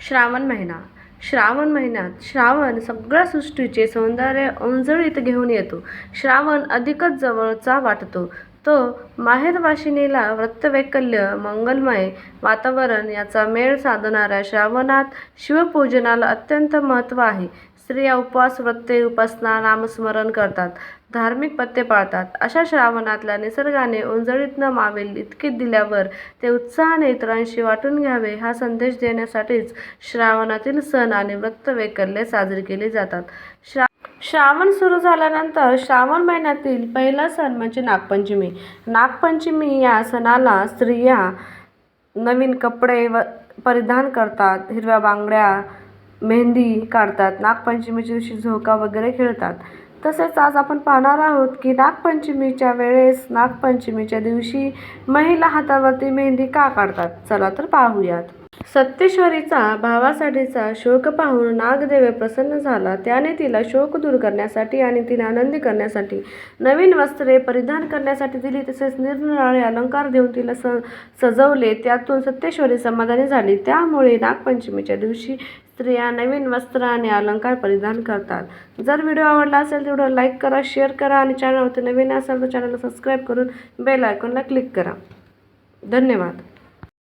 श्रावण महिना. श्रावण महिन्यात श्रावण सगळ्या सृष्टीचे सौंदर्य उंजळीत घेऊन येतो. श्रावण अधिकच जवळचा वाटतो. तो माहेरवाशिनीला व्रतवैकल्य मंगलमय वातावरण याचा मेळ साधणाऱ्या श्रावणात शिवपूजनाला अत्यंत महत्त्व आहे. स्त्रिया उपवास व्रते उपासना नामस्मरण करतात धार्मिक पत्ते पाळतात. अशा श्रावणातल्या निसर्गाने उंजळीत न मावेल इतके दिल्यावर ते उत्साहाने इतरांशी वाटून घ्यावे हा संदेश देण्यासाठीच श्रावणातील सण आणि व्रतवैकल्ये साजरी केली जातात. श्रा श्रावण सुरू झाल्यानंतर श्रावण महिन्यातील पहिला सण म्हणजे नागपंचमी. नागपंचमी या सणाला स्त्रिया नवीन कपडे व परिधान करतात हिरव्या बांगड्या मेहंदी काढतात नागपंचमीच्या दिवशी झोका वगैरे खेळतात. तसेच आज आपण पाहणार आहोत की नागपंचमीच्या वेळेस नागपंचमीच्या दिवशी महिला हातावरती मेहंदी का काढतात? चला तर पाहूयात. सत्यश्वरीचा भावासाठीचा शोक पाहून नागदेव प्रसन्न झाला. त्याने तिला शोक दूर करण्यासाठी आणि तिला आनंदी करण्यासाठी नवीन वस्त्रे परिधान करण्यासाठी दिली. तसेच निरनिराळे अलंकार देऊन तिला स सजवले. त्यातून सत्तेश्वरी समाधानी झाली. त्यामुळे नागपंचमीच्या दिवशी स्त्रिया नवीन वस्त्र आणि अलंकार परिधान करतात. जर व्हिडिओ आवडला असेल तर व्हिडिओ लाईक करा शेअर करा आणि चॅनलवरती नवीन असेल तर चॅनलला सबस्क्राईब करून बेल आयकॉनला क्लिक करा. धन्यवाद.